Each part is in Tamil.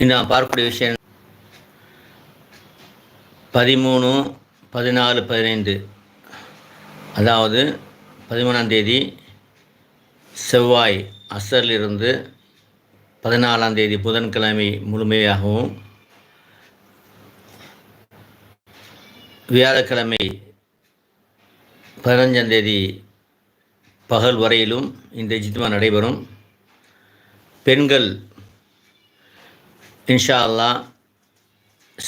இன்று நான் பார்க்கக்கூடிய விஷயம் பதிமூணு பதினாலு பதினைந்து. அதாவது பதிமூணாம் தேதி செவ்வாய் அசரிலிருந்து பதினாலாம் தேதி புதன்கிழமை முழுமையாகவும் வியாழக்கிழமை பதினஞ்சாம் தேதி பகல் வரையிலும் இந்த ஜித்மா நடைபெறும். பெண்கள் இன்ஷா அல்லாஹ்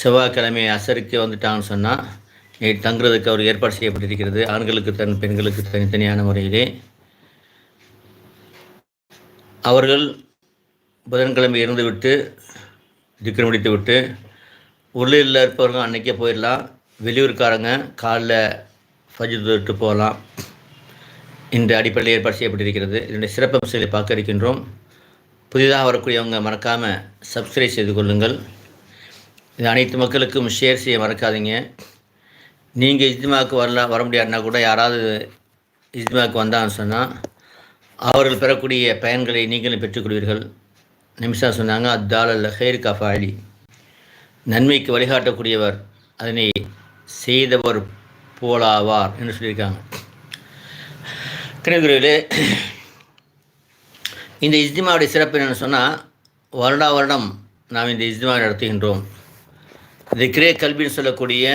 செவ்வாய்க்கிழமை அசருக்கு வந்துட்டாங்கன்னு சொன்னால் தங்குறதுக்கு அவர் ஏற்பாடு செய்யப்பட்டிருக்கிறது. ஆண்களுக்கு தன் பெண்களுக்கு தனித்தனியான முறையிலே. அவர்கள் புதன்கிழமை இருந்துவிட்டு திக்கர் முடித்து விட்டு உள்ளூரில் இருப்பவர்கள் அன்றைக்கே போயிடலாம். வெளியூர்காரங்க காலைல ஃபஜ்ர் தொட்டு போகலாம். இந்த அடிப்படையில் ஏற்பாடு செய்யப்பட்டிருக்கிறது. இதனுடைய சிறப்பம்சங்களை பார்க்க இருக்கின்றோம். புதிதாக வரக்கூடியவங்க மறக்காமல் சப்ஸ்கிரைப் செய்து கொள்ளுங்கள். இது அனைத்து மக்களுக்கும் ஷேர் செய்ய மறக்காதீங்க. நீங்கள் இஜ்மாவுக்கு வரலாம் வர முடியாதுன்னா கூட யாராவது இஜ்மாவுக்கு வந்தான்னு சொன்னால் அவர்கள் பெறக்கூடிய பயன்களை நீங்களும் பெற்றுக்கொள்வீர்கள் நிமிஷா சொன்னாங்க அத்தால் அல்ல ஹேர் கஃபாலி நன்மைக்கு வழிகாட்டக்கூடியவர் அதனை செய்தவர் போலாவார் என்று சொல்லியிருக்காங்க. கிணகுருவிலே இந்த இஸ்திமாவுடைய சிறப்பு என்னென்னு சொன்னால் வருடா வருடம் நாம் இந்த இஸ்திமா நடத்துகின்றோம். திக்ரே கல்வின்னு சொல்லக்கூடிய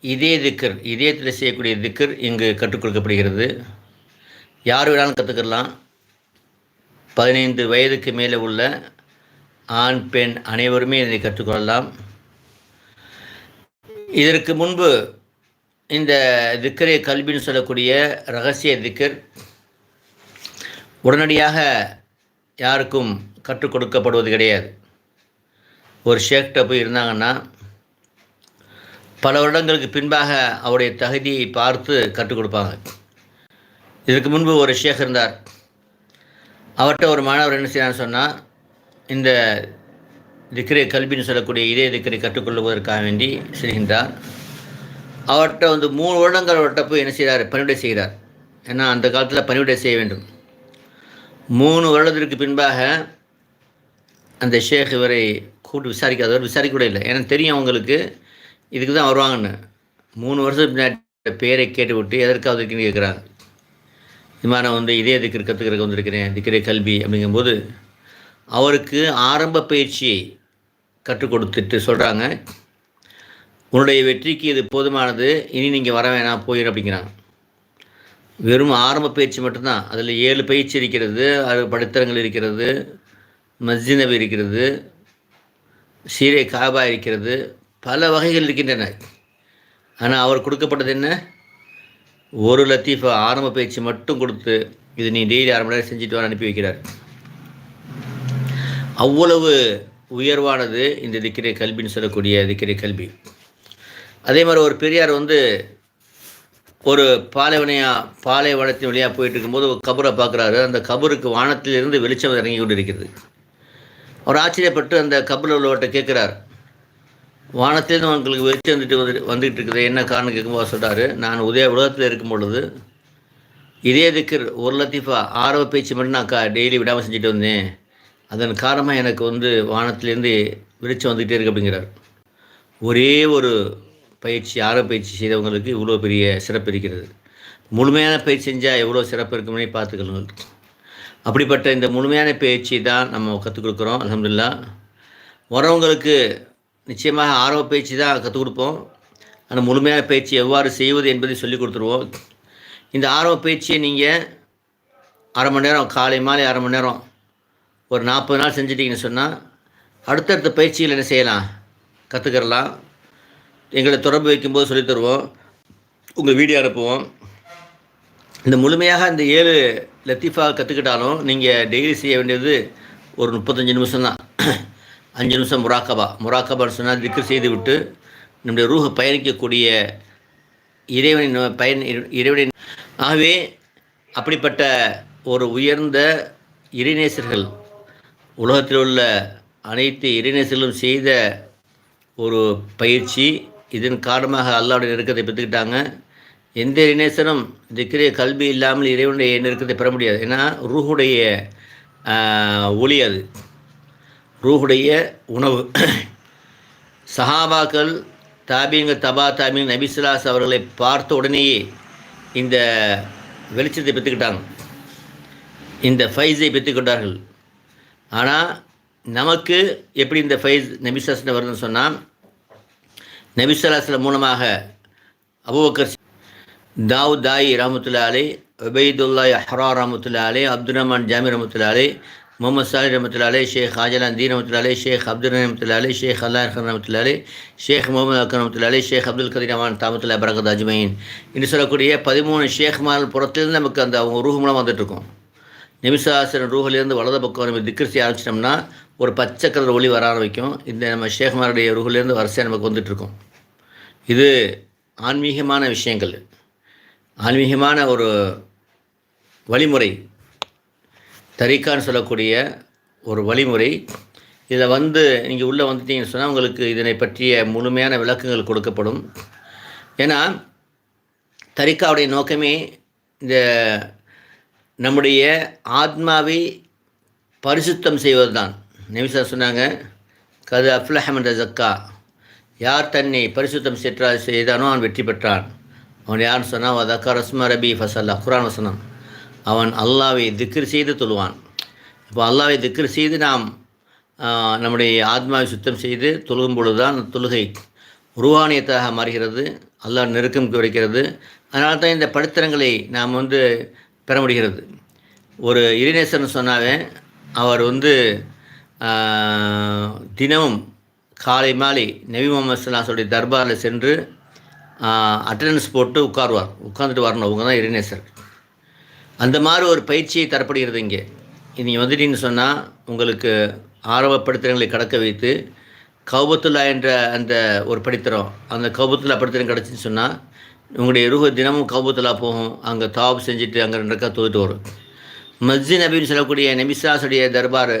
இதே திக்கர் இதயத்தில் செய்யக்கூடிய திக்கர் இங்கு கற்றுக் கொடுக்கப்படுகிறது. யார் வேணாலும் கற்றுக்கலாம் பதினைந்து வயதுக்கு மேலே உள்ள ஆண் பெண் அனைவருமே இதை கற்றுக்கொள்ளலாம் இதற்கு முன்பு இந்த திக்கரே கல்வின்னு சொல்லக்கூடிய ரகசிய திக்கர் உடனடியாக யாருக்கும் கற்றுக் கொடுக்கப்படுவது கிடையாது. ஒரு ஷேக்ட போய் இருந்தாங்கன்னா பல வருடங்களுக்கு பின்பாக அவருடைய தகுதியை பார்த்து கற்றுக் கொடுப்பாங்க. இதற்கு முன்பு ஒரு ஷேக் இருந்தார். அவர்கிட்ட ஒரு மாணவர் என்ன செய்யறான்னு சொன்னால் இந்த திக்கரை கல்வின்னு சொல்லக்கூடிய இதே திக்கரை கற்றுக்கொள்வதற்காக வேண்டி செல்கின்றார். அவர்கிட்ட வந்து மூணு வருடங்கள் அவர்கிட்ட போய் என்ன செய்கிறார் பணிவிடை செய்கிறார். ஏன்னா அந்த காலத்தில் பணிவிடை செய்ய வேண்டும். மூணு வருடத்திற்கு பின்பாக அந்த ஷேக் இவரை கூட்டு விசாரிக்காதவர் விசாரிக்க கூட இல்லை. ஏன்னா தெரியும் அவங்களுக்கு இதுக்கு தான் வருவாங்கன்னு. மூணு வருஷத்துக்கு பின்னாடி பேரை கேட்டுவிட்டு எதற்காக எதற்காவது இருக்குன்னு கேட்குறாங்க இது மாதிரி நான் வந்து இதே திக்கிற கற்றுக்கிறதுக்கு வந்திருக்கிறேன் திக்கிற கல்வி அப்படிங்கும்போது அவருக்கு ஆரம்ப பயிற்சியை கற்றுக் கொடுத்துட்டு சொல்கிறாங்க உன்னுடைய வெற்றிக்கு இது போதுமானது இனி நீங்கள் வர வேணாம் போயிடும் அப்படிங்கிறாங்க. வெறும் ஆரம்ப பயிற்சி மட்டும்தான். அதில் ஏழு பயிற்சி இருக்கிறது அது படித்தரங்கள் இருக்கிறது மஸ்ஜினபி இருக்கிறது சீரை காபா இருக்கிறது பல வகைகள் இருக்கின்றன. ஆனால் அவர் கொடுக்கப்பட்டது என்ன? ஒரு லத்தீஃபா ஆரம்ப பயிற்சி மட்டும் கொடுத்து இது நீ டெய்லி அரை மணி நேரம் செஞ்சுட்டு வர அனுப்பி வைக்கிறார். அவ்வளவு உயர்வானது இந்த திக்கிரை கல்வின்னு சொல்லக்கூடிய திக்கிரை கல்வி. அதே மாதிரி ஒரு பெரியார் வந்து ஒரு பாலைவனையா பாலைவனத்தின் வழியாக போயிட்டு இருக்கும்போது ஒரு கபரை பார்க்குறாரு. அந்த கபருக்கு வானத்திலிருந்து வெளிச்சம் இறங்கி கொண்டு இருக்கிறது அவர் ஆச்சரியப்பட்டு அந்த கபரில் உள்ளவர்கிட்ட கேட்குறார் வானத்திலேருந்து உங்களுக்கு வெளிச்சம் வந்துட்டு வந்து வந்துகிட்டு இருக்குது என்ன காரணம் கேட்கும்போது சொல்கிறாரு நான் உதய உலகத்தில் இருக்கும் பொழுது இதே திக்கர் ஒரு லத்தீஃபா ஆரவ பேச்சு மட்டும் நான் கா டெய்லி விடாமல் செஞ்சுட்டு வந்தேன். அதன் காரணமாக எனக்கு வந்து வானத்திலேருந்து வெளிச்சம் வந்துக்கிட்டே இருக்கு அப்படிங்கிறார். ஒரே ஒரு பயிற்சி ஆரம்ப பயிற்சி செய்தவங்களுக்கு இவ்வளோ பெரிய சிறப்பு இருக்கிறது. முழுமையான பயிற்சி செஞ்சால் எவ்வளோ சிறப்பு இருக்கும்னே பார்த்துக்கணும். அப்படிப்பட்ட இந்த முழுமையான பயிற்சி தான் நம்ம கற்றுக் கொடுக்குறோம். அலமதுல்லா வரவங்களுக்கு நிச்சயமாக ஆர்வ பயிற்சி தான் கற்றுக் கொடுப்போம். ஆனால் முழுமையான பயிற்சி எவ்வாறு செய்வது என்பதை சொல்லிக் கொடுத்துருவோம். இந்த ஆர்வ பயிற்சியை நீங்கள் அரை மணி நேரம் காலை மாலை அரை மணி நேரம் ஒரு நாற்பது நாள் செஞ்சிட்டிங்கன்னு சொன்னால் அடுத்தடுத்த பயிற்சிகள் என்ன செய்யலாம்? கற்றுக்கிறலாம் எங்களை தொடர்பு வைக்கும்போது சொல்லித் தருவோம். உங்கள் வீடியோ அனுப்புவோம். இந்த முழுமையாக இந்த ஏழு லத்தீஃபா கற்றுக்கிட்டாலும் நீங்கள் டெய்லி செய்ய வேண்டியது ஒரு முப்பத்தஞ்சு நிமிஷம் தான். அஞ்சு நிமிஷம் முராக்கபா. முராக்கபான்னு சொன்னால் திக்கு செய்து விட்டு நம்முடைய ரூஹ பயணிக்கக்கூடிய இறைவனின் பயன் இறைவனின் ஆகவே அப்படிப்பட்ட ஒரு உயர்ந்த இறைநேசர்கள் உலகத்தில் உள்ள அனைத்து இறைநேசர்களும் செய்த ஒரு பயிற்சி இதன் காரணமாக அல்லாவுடைய நெருக்கத்தை பெற்றுக்கிட்டாங்க. எந்த இணையசனும் திக்கிரிய கல்வி இல்லாமல் இறைவனுடைய நெருக்கத்தை பெற முடியாது. ஏன்னா ரூஹுடைய ஒளி அது. ரூஹுடைய உணவு. சஹாபாக்கள் தாபிங்க தபா தாபிங் நபிசுலாஸ் அவர்களை பார்த்த உடனேயே இந்த வெளிச்சத்தை பெற்றுக்கிட்டாங்க. இந்த ஃபைஸை பெற்றுக்கொண்டார்கள். ஆனால் நமக்கு எப்படி இந்த ஃபைஸ் நபிசாஸ்ல வருதுன்னு சொன்னால் நபிசலாஸ்ல மூலமாக அபுபக்கர் தாவூத் தாய் ரஹமத்துல்லா அலை உபைதுல்லா அஹ்ரா ரஹமத்துல்லா அலை அப்துல் ரஹ்மான் ஜாமி ரஹமத்துல்லா அலை முகமது சாலி ரஹமத்துல்லா அலி ஷேக் ஹாஜலான் தீன் ரஹமத்துல்லா ஷேக் அப்துல் ரஹமத்துல்லா ஷேக் அல்லா ஹன் ரஹமத்துல்லா ஷேக் முகமது அக்கர் ரஹமத்துல்லா ஷேக் அப்துல் கதீர் ரஹ்மான் தாமத்துல்லா பரகத் அஜ்மயின் என்று சொல்லக்கூடிய பதிமூணு ஷேக்மார்கள் புறத்திலிருந்து நமக்கு அந்த அவங்க ரூஹ் மூலம் வந்துட்டுருக்கோம் நிமிஷாசன ரூஹிலிருந்து வலது பக்கம் நம்ம திக்கர் ஆரம்பிச்சிட்டோம்னா ஒரு பச்சை கலர் ஒளி வர ஆரம்பிக்கும். இந்த நம்ம ஷேக்மாருடைய ரூஹிலேருந்து வரிசையாக நமக்கு வந்துட்டுருக்கோம். இது ஆன்மீகமான விஷயங்கள். ஆன்மீகமான ஒரு வழிமுறை. தரிக்கான்னு சொல்லக்கூடிய ஒரு வழிமுறை. இதில் வந்து நீங்கள் உள்ளே வந்துட்டீங்கன்னு சொன்னால் உங்களுக்கு இதனை பற்றிய முழுமையான விளக்கங்கள் கொடுக்கப்படும். ஏன்னா தரிக்காவுடைய நோக்கமே இந்த நம்முடைய ஆத்மாவை பரிசுத்தம் செய்வது தான் நிமிஷா சொன்னாங்க கது அஃப்லஹமன் ஜக்கா யார் தன்னை பரிசுத்தம் செற்றா செய்தானோ அவன் வெற்றி பெற்றான். அவன் யார் சொன்னால் அதக்கா ரஸ்ம ரபி ஃபசல்லா குரான் வசனம் அவன் அல்லாவை திக்ர் செய்து தொழுவான். இப்போ அல்லாவை திக்ர் செய்து நாம் நம்முடைய ஆத்மாவை சுத்தம் செய்து தொழுகும் பொழுது தான் தொழுகை உருவானியத்தாக மாறுகிறது அல்லாஹ் நெருக்கம் குறைக்கிறது. அதனால தான் இந்த படித்தரங்களை நாம் வந்து பெற முடிகிறது. ஒரு இறைநேசன் சொன்னாவே அவர் வந்து தினமும் காலை மாலை நபி முகமது சல்லாஸோடைய தர்பாரில் சென்று அட்டண்டன்ஸ் போட்டு உட்காருவார். உட்காந்துட்டு வரணும். அவங்க தான் இரிநேசர் அந்த மாதிரி ஒரு பயிற்சியை தரப்படுகிறது இங்கே. நீங்கள் வந்துட்டீங்கன்னு சொன்னால் உங்களுக்கு ஆரம்பப்படுத்திரங்களை கடக்க வைத்து கௌபத்துல்லா என்ற அந்த ஒரு படித்திரம் அந்த கௌபத்துல்லா படித்திரம் கிடச்சின்னு சொன்னால் உங்களுடைய ரூஹ தினமும் கௌபத்துல்லா போகும். அங்கே தாப் செஞ்சுட்டு அங்கே ரெண்டு ரக்கா வரும். மஸ்ஜி நபின்னு சொல்லக்கூடிய நபிசாஸுடைய தர்பார்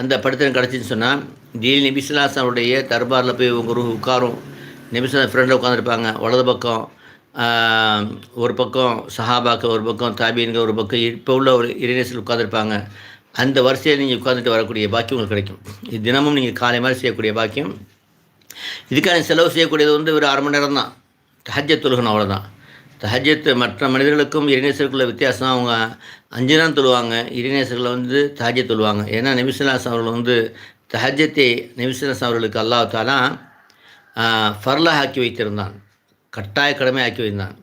அந்த படித்திரம் கிடச்சின்னு சொன்னால் டெய்லி நபிசுல்லாசனுடைய தர்பாரில் போய் உங்கள் ரூ உட்காரும். நபிசுல்லா ஃப்ரெண்டில் உட்காந்துருப்பாங்க வலது பக்கம் ஒரு பக்கம் சஹாபாக்கு ஒரு பக்கம் தாபீன்க ஒரு பக்கம் இப்போ உள்ள ஒரு இறைநேசல் உட்காந்துருப்பாங்க அந்த வரிசையில் நீங்கள் உட்காந்துட்டு வரக்கூடிய பாக்கியம் உங்களுக்கு கிடைக்கும். இது தினமும் நீங்கள் காலை மாதிரி செய்யக்கூடிய பாக்கியம். இதுக்கான செலவு செய்யக்கூடியது வந்து ஒரு அரை மணி நேரம் தான் தஹஜத் தொழுகணும் அவ்வளோதான் தஹஜத் மற்ற மனிதர்களுக்கும் இறைநேசருக்குள்ள வித்தியாசம் அவங்க அஞ்சு நாள் தொழுவாங்க இறைநேசர்களை வந்து தஹஜத் தொழுவாங்க. ஏன்னா நபிசுல்லாஸ் அவர்கள் வந்து தஹஜத்தை நபிசுல்லாஸ் அவர்களுக்கு அல்லாஹாலாம் ஃபர்லாக ஆக்கி வைத்திருந்தான். கட்டாய கடமை ஆக்கி வைத்தான்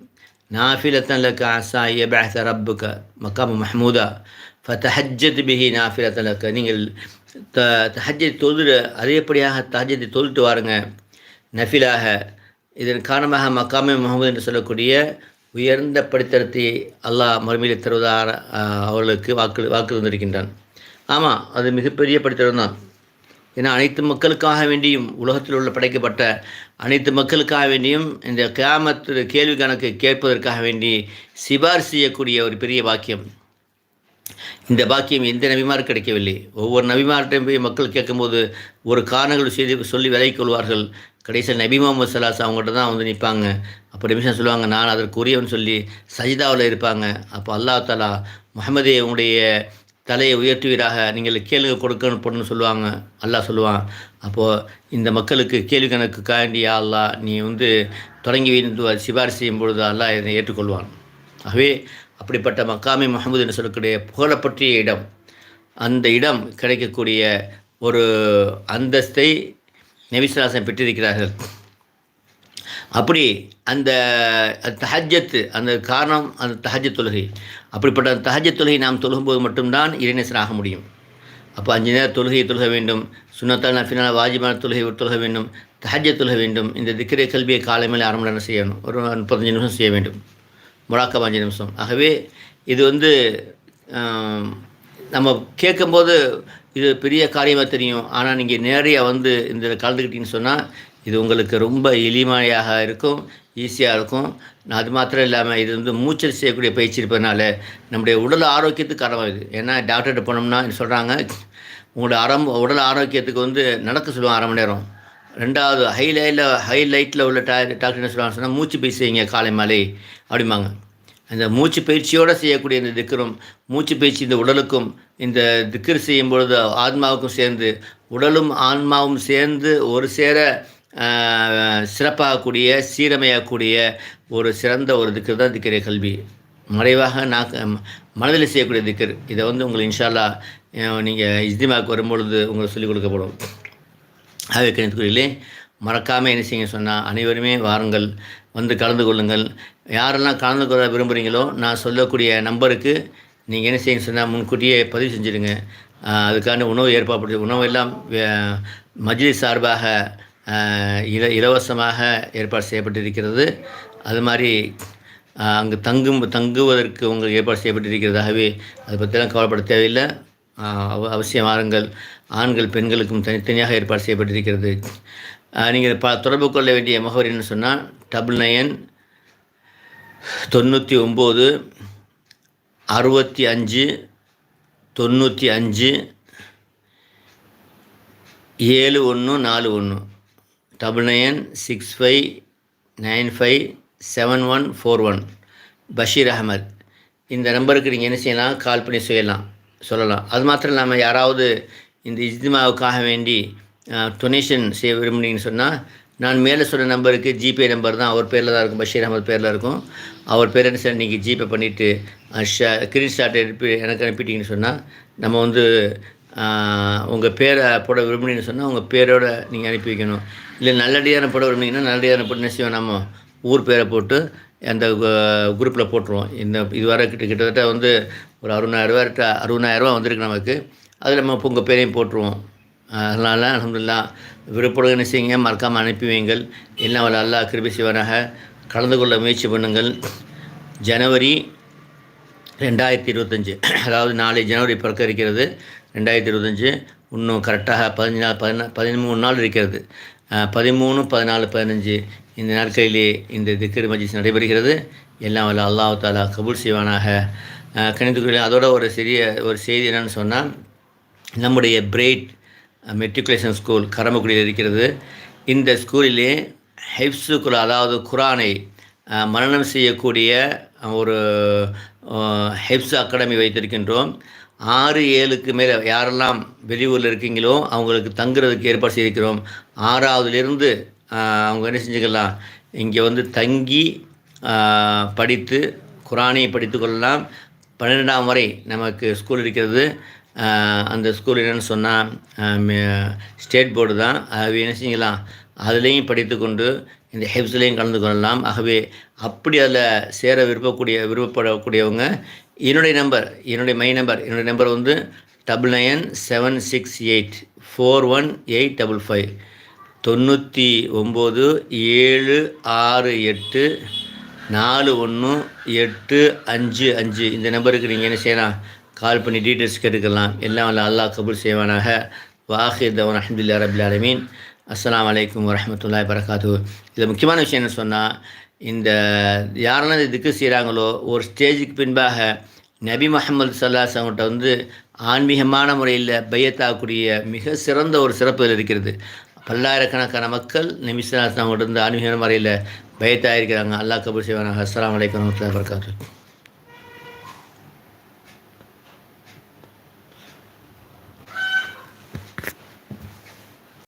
நாஃபிலத்தன் லக்க ஆசா எபாச ரப்புக்க மக்காம மஹமூதா தஹஜத் பிஹி நாஃபிலத்தன் லக்க. நீங்கள் த தஹஜத்தை தொழுது அதேபடியாக தஹஜத்தை தொழுட்டு வாருங்க. நஃபிலாக இதன் காரணமாக மக்காமே முகமது என்று சொல்லக்கூடிய உயர்ந்த படித்தரத்தை அல்லாஹ் மறுமையில் தருவதாக அவர்களுக்கு வாக்கு வாக்கு தந்திருக்கின்றான். ஆமாம் அது மிகப்பெரிய படித்தரம் தான். ஏன்னா அனைத்து மக்களுக்காக வேண்டியும் உலகத்தில் உள்ள படைக்கப்பட்ட அனைத்து மக்களுக்காக வேண்டியும் இந்த கிராமத்து கேள்வி கணக்கு கேட்பதற்காக வேண்டி சிபாரிசு செய்யக்கூடிய ஒரு பெரிய பாக்கியம். இந்த பாக்கியம் எந்த நபிமாரும் கிடைக்கவில்லை. ஒவ்வொரு நபிமார்கிட்டையும் போய் மக்கள் கேட்கும்போது ஒரு காரணங்கள் செய்து சொல்லி விலகிக் கொள்வார்கள். கடைசியில் நபி முகமது சலாஸ் அவங்ககிட்ட தான் வந்து நிற்பாங்க அப்போ நிமிஷம் சொல்லுவாங்க நான் அதற்குரியவன் சொல்லி சஜிதாவில் இருப்பாங்க. அப்போ அல்லா தாலா முகமதே உங்களுடைய தலையை உயர்த்துவீராக. நீங்கள் கேள்வி கொடுக்கணும் பொண்ணு சொல்லுவாங்க. அல்லாஹ் சொல்லுவான். அப்போது இந்த மக்களுக்கு கேள்வி கணக்கு காண்டியா அல்லா நீ வந்து தொடங்கி வைத்து சிபாரிசு செய்யும் பொழுது அல்லா இதை ஏற்றுக்கொள்வான். ஆகவே அப்படிப்பட்ட மக்காமி முகமது என்று சொல்லக்கூடிய புகழப்பற்றிய இடம். அந்த இடம் கிடைக்கக்கூடிய ஒரு அந்தஸ்தை நபிசுலாசன் பெற்றிருக்கிறார்கள். அப்படி அந்த தஹஜத்து அந்த காரணம் அந்த தஹஜத் தொழுகை. அப்படிப்பட்ட அந்த தஹஜத் தொழுகை நாம் தொழுகும்போது மட்டும்தான் இறைநேசன் ஆக முடியும். அப்போ அஞ்சு நேரம் தொழுகையை தொழுக வேண்டும். சுண்ணத்தால் நஃபினால் வாஜிபான தொழுகை தொழுக வேண்டும். தஹஜ தொழுக வேண்டும். இந்த திக்கரை கல்வியை காலை மேலே அரை மணி நேரம் செய்யணும். ஒரு முப்பத்தஞ்சு நிமிஷம் செய்ய வேண்டும். முழாக்கம் அஞ்சு நிமிஷம். ஆகவே இது வந்து நம்ம கேட்கும்போது இது பெரிய காரியமாக தெரியும். ஆனால் நீங்கள் நேரடியாக வந்து இந்த கலந்துக்கிட்டீங்கன்னு சொன்னால் இது உங்களுக்கு ரொம்ப எளிமையாக இருக்கும் ஈஸியாக இருக்கும். அது மாத்திரம் இல்லாமல் இது வந்து மூச்சல் செய்யக்கூடிய பயிற்சி இருப்பதனால நம்முடைய உடல் ஆரோக்கியத்துக்கு காரணமாக இது. ஏன்னா டாக்டர்கிட்ட போனோம்னா சொல்கிறாங்க உங்களோட அரம் உடல் ஆரோக்கியத்துக்கு வந்து நடக்க சொல்லுவாங்க அரை மணி நேரம். ரெண்டாவது ஹை லைட்டில் ஹை லைட்டில் உள்ள டா டாக்டர் என்ன சொல்லுவாங்க சொன்னால் மூச்சு பயிற்சி காலை மாலை அப்படிம்பாங்க. இந்த மூச்சு பயிற்சியோடு செய்யக்கூடிய இந்த திக்கரும் மூச்சு பயிற்சி இந்த உடலுக்கும் இந்த திக்கர் செய்யும் பொழுது ஆத்மாவுக்கும் சேர்ந்து உடலும் ஆன்மாவும் சேர்ந்து ஒரு சேர சிறப்பாகக்கூடிய சீரமையக்கூடிய ஒரு சிறந்த ஒரு திக்கர் தான் திக்கிற கல்வி. மறைவாக நான் மனதில் செய்யக்கூடிய திக்கர். இதை வந்து உங்களுக்கு இன்ஷால்லா நீங்கள் இஸ்திமாவுக்கு வரும்பொழுது உங்களுக்கு சொல்லிக் கொடுக்கப்படும். ஆகவே கணித்துக்குறியிலே மறக்காமல் என்ன செய்யுங்க சொன்னால் அனைவருமே வாருங்கள் வந்து கலந்து கொள்ளுங்கள். யாரெல்லாம் கலந்து கொள்ள விரும்புகிறீங்களோ நான் சொல்லக்கூடிய நம்பருக்கு நீங்கள் என்ன செய்யுங்க சொன்னால் முன்கூட்டியே பதிவு செஞ்சுடுங்க. அதுக்கான உணவு ஏற்பாடு உணவு எல்லாம் மஜ்லிஸ் சார்பாக இல இலவசமாக ஏற்பாடு செய்யப்பட்டிருக்கிறது. அது மாதிரி அங்கு தங்கும் தங்குவதற்கு உங்களுக்கு ஏற்பாடு செய்யப்பட்டிருக்கிறதாகவே அதை பற்றிலாம் கவலைப்பட தேவையில்லை. அவசியம் வாருங்கள். ஆண்கள் பெண்களுக்கும் தனித்தனியாக ஏற்பாடு செய்யப்பட்டிருக்கிறது. நீங்கள் ப தொடர்பு கொள்ள வேண்டிய முகவரின்னு சொன்னால் டபுள் நயன் தொண்ணூற்றி ஒம்பது அறுபத்தி அஞ்சு தொண்ணூற்றி அஞ்சு ஏழு ஒன்று நாலு ஒன்று. Double nine six five nine five seven one four one. Basheer Ahmed இந்த நம்பருக்கு நீங்கள் என்ன செய்யலாம்? கால் பண்ணி செய்யலாம் சொல்லலாம். அது மாத்திரம் இல்லாமல் யாராவது இந்த இஜ்திமாவுக்காக வேண்டி டொனேஷன் செய்ய விரும்புனீங்கன்னு சொன்னால் நான் மேலே சொன்ன நம்பருக்கு ஜிபே நம்பர் தான். அவர் பேரில் தான் இருக்கும். பஷீர் அகமது பேரில் இருக்கும். அவர் பேர் என்ன சார்? நீங்கள் ஜிபே பண்ணிவிட்டு ஷா கிரீன் ஷாட் எனக்கு அனுப்பிட்டீங்கன்னு சொன்னால் நம்ம வந்து உங்கள் பேரை போட விரும்புனீங்கன்னு சொன்னால் உங்கள் பேரோட நீங்கள் அனுப்பி வைக்கணும். இல்லை நல்லடியான போட விரும்புனீங்கன்னா நல்லடியான போட்டு என்ன செய்வோம் நம்ம ஊர் பேரை போட்டு அந்த குரூப்பில் போட்டுருவோம். இந்த இதுவரை கிட்ட கிட்டத்தட்ட வந்து ஒரு அறுபதாயிரரூவா அறுபதாயிரரூவா வந்திருக்கு நமக்கு. அதில் நம்ம உங்கள் பேரையும் போட்டுருவோம். அதனால் அலமதுல்லா விருப்பப்படுகிற செய்யுங்க மறக்காமல் அனுப்பி வைங்கள் எல்லாம் வல்ல அல்லா கிருபி சிவனாக கலந்து கொள்ள முயற்சி பண்ணுங்கள். ஜனவரி ரெண்டாயிரத்தி இருபத்தஞ்சி அதாவது நாளை ஜனவரி பிறக்க இருக்கிறது. ரெண்டாயிரத்தி இருபத்தஞ்சி இன்னும் கரெக்டாக பதினஞ்சு நாள் பதினா பதிமூணு நாள் இருக்கிறது. பதிமூணு பதினாலு பதினஞ்சு இந்த நாட்களிலே இந்த திக்கர் மஜிஸ் நடைபெறுகிறது. எல்லாம் வல்ல அல்லாஹ் தாலா கபூல் செய்வானாக. கணித்துக்குள்ளே அதோட ஒரு சிறிய ஒரு செய்தி என்னென்னு சொன்னால் நம்முடைய பிரைட் மெட்ரிகுலேஷன் ஸ்கூல் கரமக்குடியில் இருக்கிறது. இந்த ஸ்கூலிலே ஹெப்ஸுக்குள் அதாவது குரானை மரணம் செய்யக்கூடிய ஒரு ஹெப்ஸ் அகாடமி வைத்திருக்கின்றோம். ஆறு ஏழுக்கு மேலே யாரெல்லாம் வெளியூரில் இருக்கீங்களோ அவங்களுக்கு தங்குறதுக்கு ஏற்பாடு செய்திருக்கிறோம். ஆறாவதுலேருந்து அவங்க என்ன செஞ்சுக்கலாம்? இங்கே வந்து தங்கி படித்து குரானை படித்து கொள்ளலாம். பன்னிரெண்டாம் வரை நமக்கு ஸ்கூல் இருக்கிறது. அந்த ஸ்கூல் என்னென்னு சொன்னால் ஸ்டேட் போர்டு தான். ஆகவே என்ன செய்யலாம் அதுலேயும் படித்துக்கொண்டு இந்த ஹெப்ஸ்லேயும் கலந்து கொள்ளலாம். ஆகவே அப்படி அதில் சேர விருப்பக்கூடிய விருப்பப்படக்கூடியவங்க என்னுடைய நம்பர் என்னுடைய மை நம்பர் என்னுடைய நம்பர் வந்து double nine seven six eight four one eight double five தொண்ணூற்றி ஒம்பது ஏழு ஆறு எட்டு நாலு ஒன்று எட்டு அஞ்சு அஞ்சு. இந்த நம்பருக்கு நீங்கள் என்ன செய்யலாம்? கால் பண்ணி டீட்டெயில்ஸ் கேட்டுக்கலாம். எல்லாம் வல்ல அல்லாஹ் கபூல் செய்வானாக. வாஹிதவன் அஹமதுல்லா ரபுல் அலமீன் அஸ்லாம் வலைக்கம் வரமத்துல்லாய் வரகாத்து இதில் முக்கியமான விஷயம் என்ன சொன்னால் இந்த யாரெல்லாம் இதுக்கு செய்கிறாங்களோ ஒரு ஸ்டேஜுக்கு பின்பாக நபி முகமது சல்லாஸ் அவங்கள்ட்ட வந்து ஆன்மீகமான முறையில் பையத்தாக்கூடிய மிக சிறந்த ஒரு சிறப்பு இருக்கிறது. பல்லாயிரக்கணக்கான மக்கள் நிமிஷநாசன் அவங்கள்ட்ட இருந்து ஆன்மீக முறையில் பயத்தாக இருக்கிறாங்க. அல்லா கபூர் செய்வானாக. அஸ்லாம் வலைக்கம் வரமத்துல்லாய் வரகாத்து